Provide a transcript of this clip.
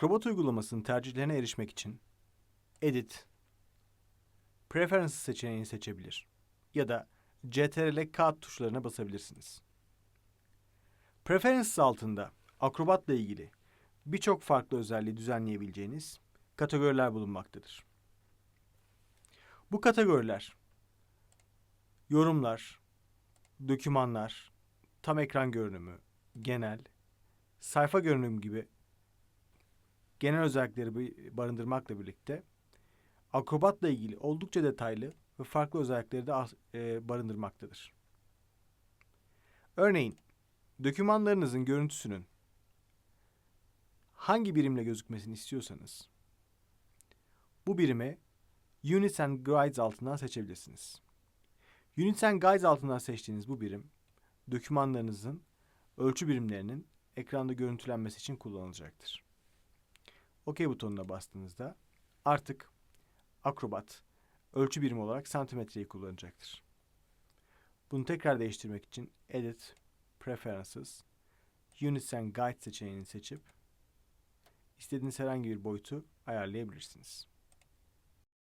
Acrobat uygulamasının tercihlerine erişmek için Edit, Preferences seçeneğini seçebilir ya da CTRL K tuşlarına basabilirsiniz. Preferences altında Acrobat'la ilgili birçok farklı özelliği düzenleyebileceğiniz kategoriler bulunmaktadır. Bu kategoriler yorumlar, dokümanlar, tam ekran görünümü, genel, sayfa görünümü gibi genel özellikleri barındırmakla birlikte Acrobat'la ilgili oldukça detaylı ve farklı özellikleri de e, barındırmaktadır. Örneğin, dokümanlarınızın görüntüsünün hangi birimle gözükmesini istiyorsanız bu birimi Units and Guides altından seçebilirsiniz. Units and Guides altından seçtiğiniz bu birim dokümanlarınızın ölçü birimlerinin ekranda görüntülenmesi için kullanılacaktır. OK butonuna bastığınızda artık Acrobat ölçü birimi olarak santimetreyi kullanacaktır. Bunu tekrar değiştirmek için Edit, Preferences, Units and Guides seçeneğini seçip istediğiniz herhangi bir boyutu ayarlayabilirsiniz.